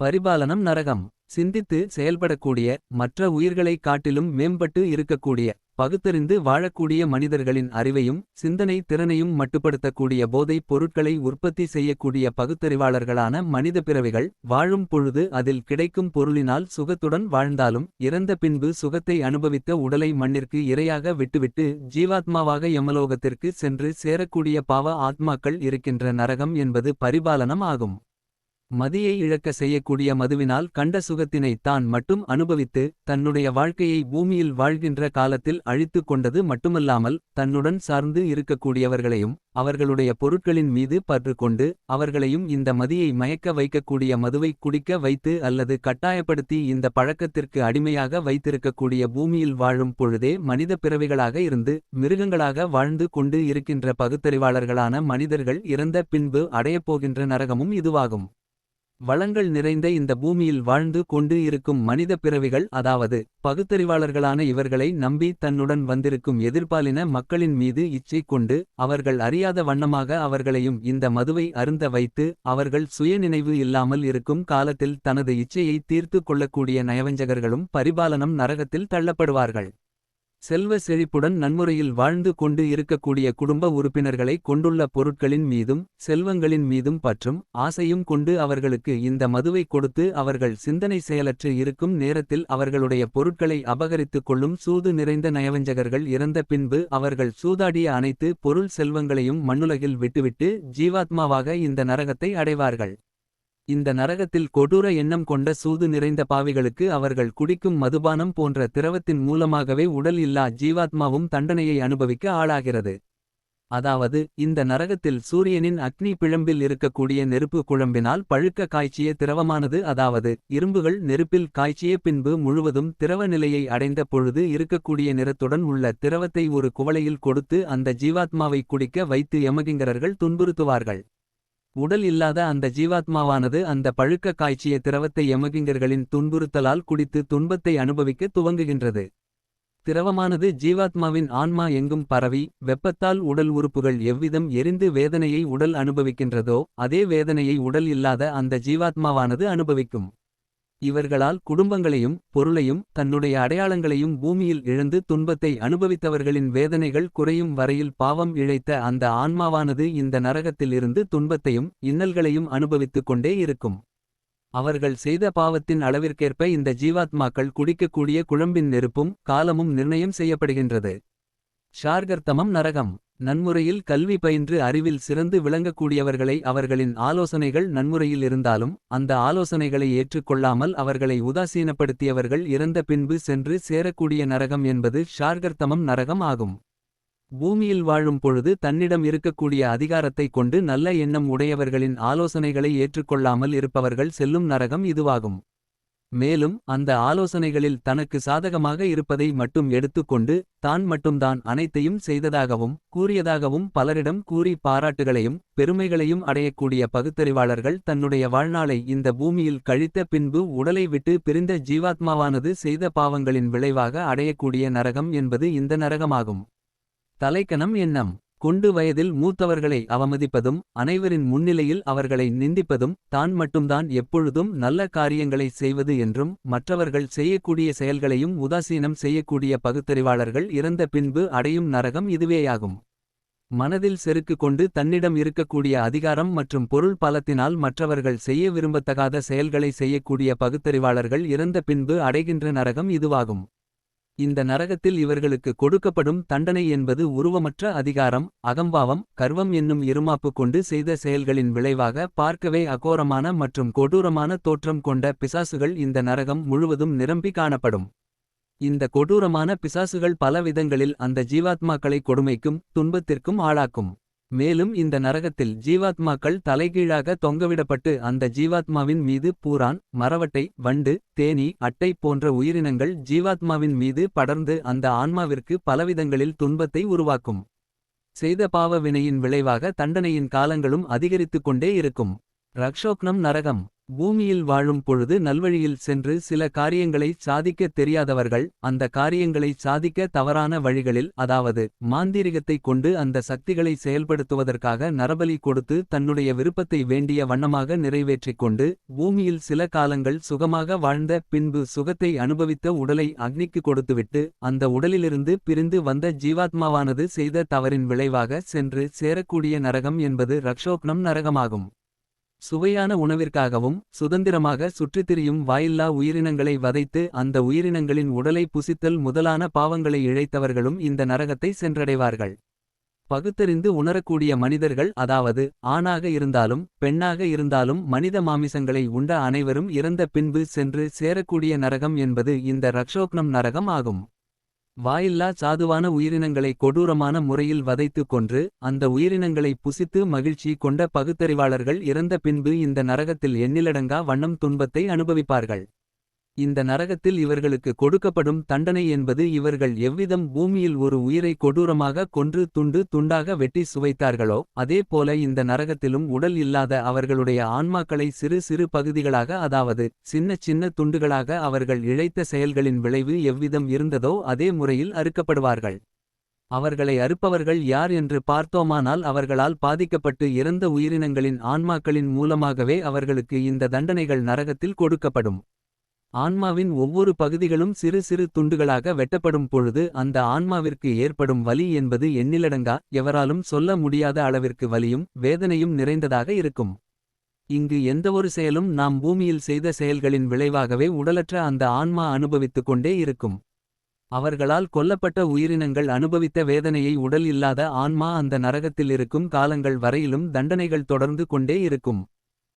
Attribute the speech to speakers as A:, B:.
A: பரிபாலனம் நரகம். சிந்தித்து செயல்படக்கூடிய மற்ற உயிர்களைக் காட்டிலும் மேம்பட்டு இருக்கக்கூடிய பகுத்தறிந்து வாழக்கூடிய மனிதர்களின் அறிவையும் சிந்தனை திறனையும் மட்டுப்படுத்தக்கூடிய போதைப் பொருட்களை உற்பத்தி செய்யக்கூடிய பகுத்தறிவாளர்களான மனித பிறவிகள் வாழும் பொழுது அதில் கிடைக்கும் பொருளினால் சுகத்துடன் வாழ்ந்தாலும் இறந்த பின்பு சுகத்தை அனுபவித்த உடலை மண்ணிற்கு இரையாக விட்டுவிட்டு ஜீவாத்மாவாக யமலோகத்திற்கு சென்று சேரக்கூடிய பாவ ஆத்மாக்கள் இருக்கின்ற நரகம் என்பது பரிபாலனம் ஆகும். மதியை இழக்க செய்யக்கூடிய மதுவினால் கண்ட சுகத்தினை தான் மட்டும் அனுபவித்து தன்னுடைய வாழ்க்கையை பூமியில் வாழ்கின்ற காலத்தில் அழித்து கொண்டது மட்டுமல்லாமல் தன்னுடன் சார்ந்து இருக்கக்கூடியவர்களையும் அவர்களுடைய பொருட்களின் மீது பற்று கொண்டு அவர்களையும் இந்த மதியை மயக்க வைக்கக்கூடிய மதுவை குடிக்க வைத்து அல்லது கட்டாயப்படுத்தி இந்த பழக்கத்திற்கு அடிமையாக வைத்திருக்கக்கூடிய பூமியில் வாழும் பொழுதே மனித பிறவிகளாக இருந்து மிருகங்களாக வாழ்ந்து கொண்டு இருக்கின்ற பகுத்தறிவாளர்களான மனிதர்கள் இறந்த பின்பு அடையப்போகின்ற நரகமும் இதுவாகும். வளங்கள் நிறைந்த இந்த பூமியில் வாழ்ந்து கொண்டு இருக்கும் மனித பிறவிகள் அதாவது பகுத்தறிவாளர்களான இவர்களை நம்பி தன்னுடன் வந்திருக்கும் எதிர்பாலின மக்களின் மீது இச்சை கொண்டு அவர்கள் அறியாத வண்ணமாக அவர்களையும் இந்த மதுவை அருந்த வைத்து அவர்கள் சுயநினைவு இல்லாமல் இருக்கும் காலத்தில் தனது இச்சையை தீர்த்து கொள்ளக்கூடிய நயவஞ்சகர்களும் பரிபாலனம் நரகத்தில் தள்ளப்படுவார்கள். செல்வ செழிப்புடன் நன்முறையில் வாழ்ந்து கொண்டு இருக்கக்கூடிய குடும்ப உறுப்பினர்களை கொண்டுள்ள பொருட்களின் மீதும் செல்வங்களின் மீதும் பற்றும் ஆசையும் கொண்டு அவர்களுக்கு இந்த மதுவை கொடுத்து அவர்கள் சிந்தனை செயலற்று இருக்கும் நேரத்தில் அவர்களுடைய பொருட்களை அபகரித்துக் கொள்ளும் சூது நிறைந்த நயவஞ்சகர்கள் இறந்த பின்பு அவர்கள் சூதாடிய அனைத்து பொருள் செல்வங்களையும் மண்ணுலகில் விட்டுவிட்டு ஜீவாத்மாவாக இந்த நரகத்தை அடைவார்கள். இந்த நரகத்தில் கொடூர எண்ணம் கொண்ட சூது நிறைந்த பாவிகளுக்கு அவர்கள் குடிக்கும் மதுபானம் போன்ற திரவத்தின் மூலமாகவே உடல் இல்லா ஜீவாத்மாவும் தண்டனையை அனுபவிக்க ஆளாகிறது. அதாவது இந்த நரகத்தில் சூரியனின் அக்னி பிழம்பில் இருக்கக்கூடிய நெருப்பு குழம்பினால் பழுக்க காய்ச்சிய திரவமானது அதாவது இரும்புகள் நெருப்பில் காய்ச்சிய பின்பு முழுவதும் திரவ நிலையை அடைந்த பொழுது இருக்கக்கூடிய நிறத்துடன் உள்ள திரவத்தை ஒரு குவளையில் கொடுத்து அந்த ஜீவாத்மாவை குடிக்க வைத்து யமகிங்கரர்கள் துன்புறுத்துவார்கள். உடல் இல்லாத அந்த ஜீவாத்மாவானது அந்த பழுக்க காய்ச்சிய திரவத்தை யமகிங்கர்களின் துன்புறுத்தலால் குடித்து துன்பத்தை அனுபவிக்க துவங்குகின்றது. திரவமானது ஜீவாத்மாவின் ஆன்மா எங்கும் பரவி வெப்பத்தால் உடல் உறுப்புகள் எவ்விதம் எரிந்து வேதனையை உடல் அனுபவிக்கின்றதோ அதே வேதனையை உடல் இல்லாத அந்த ஜீவாத்மாவானது அனுபவிக்கும். இவர்களால் குடும்பங்களையும் பொருளையும் தன்னுடைய அடையாளங்களையும் பூமியில் இழந்து துன்பத்தை அனுபவித்தவர்களின் வேதனைகள் குறையும் வரையில் பாவம் இழைத்த அந்த ஆன்மாவானது இந்த நரகத்திலிருந்து துன்பத்தையும் இன்னல்களையும் அனுபவித்துக் கொண்டே இருக்கும். அவர்கள் செய்த பாவத்தின் அளவிற்கேற்ப இந்த ஜீவாத்மாக்கள் குடிக்கக்கூடிய குழம்பின் நெருப்பும் காலமும் நிர்ணயம் செய்யப்படுகின்றது. ஷார்கர்த்தமம் நரகம். நன்முறையில் கல்வி பயின்று அறிவில் சிறந்து விளங்கக்கூடியவர்களை அவர்களின் ஆலோசனைகள் நன்முறையில் இருந்தாலும் அந்த ஆலோசனைகளை ஏற்றுக்கொள்ளாமல் அவர்களை உதாசீனப்படுத்தியவர்கள் இறந்த பின்பு சென்று சேரக்கூடிய நரகம் என்பது ஷார்கர்த்தமம் நரகம் ஆகும். பூமியில் வாழும் பொழுது தன்னிடம் இருக்கக்கூடிய அதிகாரத்தை கொண்டு நல்ல எண்ணம் உடையவர்களின் ஆலோசனைகளை ஏற்றுக்கொள்ளாமல் இருப்பவர்கள் செல்லும் நரகம் இதுவாகும். மேலும் அந்த ஆலோசனைகளில் தனக்கு சாதகமாக இருப்பதை மட்டும் எடுத்துக்கொண்டு தான் மட்டும்தான் அனைத்தையும் செய்ததாகவும் கூறியதாகவும் பலரிடம் கூறி பாராட்டுகளையும் பெருமைகளையும் அடையக்கூடிய பகுத்தறிவாளர்கள் தன்னுடைய வாழ்நாளை இந்த பூமியில் கழித்த பின்பு உடலை விட்டு பிரிந்த ஜீவாத்மாவானது செய்த பாவங்களின் விளைவாக அடையக்கூடிய நரகம் என்பது இந்த நரகமாகும். தலைக்கணம் எண்ணம். கொண்டு வயதில் மூத்தவர்களை அவமதிப்பதும் அனைவரின் முன்னிலையில் அவர்களை நிந்திப்பதும் தான் மட்டும்தான் எப்பொழுதும் நல்ல காரியங்களை செய்வது என்றும் மற்றவர்கள் செய்யக்கூடிய செயல்களையும் உதாசீனம் செய்யக்கூடிய பகுத்தறிவாளர்கள் இறந்த பின்பு அடையும் நரகம் இதுவேயாகும். மனதில் செருக்கு கொண்டு தன்னிடம் இருக்கக்கூடிய அதிகாரம் மற்றும் பொருள் பலத்தினால் மற்றவர்கள் செய்ய விரும்பத்தகாத செயல்களை செய்யக்கூடிய பகுத்தறிவாளர்கள் இறந்த பின்பு அடைகின்ற நரகம் இதுவாகும். இந்த நரகத்தில் இவர்களுக்கு கொடுக்கப்படும் தண்டனை என்பது உருவமற்ற அதிகாரம் அகம்பாவம் கர்வம் என்னும் இருமாப்பு கொண்டு செய்த செயல்களின் விளைவாக பார்க்கவே அகோரமான மற்றும் கொடூரமான தோற்றம் கொண்ட பிசாசுகள் இந்த நரகம் முழுவதும் நிரம்பி காணப்படும். இந்த கொடூரமான பிசாசுகள் பல விதங்களில் அந்த ஜீவாத்மாக்களை கொடுமைக்கும் துன்பத்திற்கும் ஆளாக்கும். மேலும் இந்த நரகத்தில் ஜீவாத்மாக்கள் தலைகீழாக தொங்கவிடப்பட்டு அந்த ஜீவாத்மாவின் மீது பூரான் மரவட்டை வண்டு தேனி அட்டை போன்ற உயிரினங்கள் ஜீவாத்மாவின் மீது படர்ந்து அந்த ஆன்மாவிற்கு பலவிதங்களில் துன்பத்தை உருவாக்கும். செய்த பாவ வினையின் விளைவாக தண்டனையின் காலங்களும் அதிகரித்துக்கொண்டே இருக்கும். ரக்ஷோக்னம் நரகம். பூமியில் வாழும் பொழுது நல்வழியில் சென்று சில காரியங்களைச் சாதிக்கத் தெரியாதவர்கள் அந்த காரியங்களைச் சாதிக்க தவறான வழிகளில் அதாவது மாந்தீரிகத்தைக் கொண்டு அந்த சக்திகளை செயல்படுத்துவதற்காக நரபலி கொடுத்து தன்னுடைய விருப்பத்தை வேண்டிய வண்ணமாக நிறைவேற்றிக் கொண்டு பூமியில் சில காலங்கள் சுகமாக வாழ்ந்த பின்பு சுகத்தை அனுபவித்த உடலை அக்னிக்கு கொடுத்துவிட்டு அந்த உடலிலிருந்து பிரிந்து வந்த ஜீவாத்மாவானது செய்த தவறின் விளைவாக சென்று சேரக்கூடிய நரகம் என்பது ரக்ஷோக்னம் நரகமாகும். சுவையான உணவிற்காகவும் சுதந்திரமாக சுற்றித்திரியும் வாயில்லா உயிரினங்களை வதைத்து அந்த உயிரினங்களின் உடலை புசித்தல் முதலான பாவங்களை இழைத்தவர்களும் இந்த நரகத்தை சென்றடைவார்கள். பகுத்தறிந்து உணரக்கூடிய மனிதர்கள் அதாவது ஆணாக இருந்தாலும் பெண்ணாக இருந்தாலும் மனித மாமிசங்களை உண்ட அனைவரும் இறந்த பின்பு சென்று சேரக்கூடிய நரகம் என்பது இந்த ரக்ஷோக்னம் நரகம் ஆகும். வாயில்லா சாதுவான உயிரினங்களை கொடூரமான முறையில் வதைத்து கொன்று அந்த உயிரினங்களை புசித்து மகிழ்ச்சி கொண்ட பகுத்தறிவாளர்கள் இறந்த பின்பு இந்த நரகத்தில் எண்ணிலடங்கா வண்ணம் துன்பத்தை அனுபவிப்பார்கள். இந்த நரகத்தில் இவர்களுக்கு கொடுக்கப்படும் தண்டனை என்பது இவர்கள் எவ்விதம் பூமியில் ஒரு உயிரை கொடூரமாக கொன்று துண்டு துண்டாக வெட்டி சுவைத்தார்களோ அதே போல இந்த நரகத்திலும் உடல் இல்லாத அவர்களுடைய ஆன்மாக்களை சிறு சிறு பகுதிகளாக அதாவது சின்ன சின்ன துண்டுகளாக அவர்கள் இழைத்த செயல்களின் விளைவு எவ்விதம் இருந்ததோ அதே முறையில் அறுக்கப்படுவார்கள். அவர்களை அறுப்பவர்கள் யார் என்று பார்த்தோமானால் அவர்களால் பாதிக்கப்பட்டு இறந்த உயிரினங்களின் ஆன்மாக்களின் மூலமாகவே அவர்களுக்கு இந்த தண்டனைகள் நரகத்தில் கொடுக்கப்படும். ஆன்மாவின் ஒவ்வொரு பகுதிகளும் சிறு சிறு துண்டுகளாக வெட்டப்படும் பொழுது அந்த ஆன்மாவிற்கு ஏற்படும் வலி என்பது எண்ணிலடங்கா எவராலும் சொல்ல முடியாத அளவிற்கு வலியும் வேதனையும் நிறைந்ததாக இருக்கும். இங்கு எந்தவொரு செயலும் நாம் பூமியில் செய்த செயல்களின் விளைவாகவே உடலற்ற அந்த ஆன்மா அனுபவித்துக் கொண்டே இருக்கும். அவர்களால் கொல்லப்பட்ட உயிரினங்கள் அனுபவித்த வேதனையை உடல் இல்லாத ஆன்மா அந்த நரகத்தில் இருக்கும் காலங்கள் வரையிலும் தண்டனைகள் தொடர்ந்து கொண்டே இருக்கும்.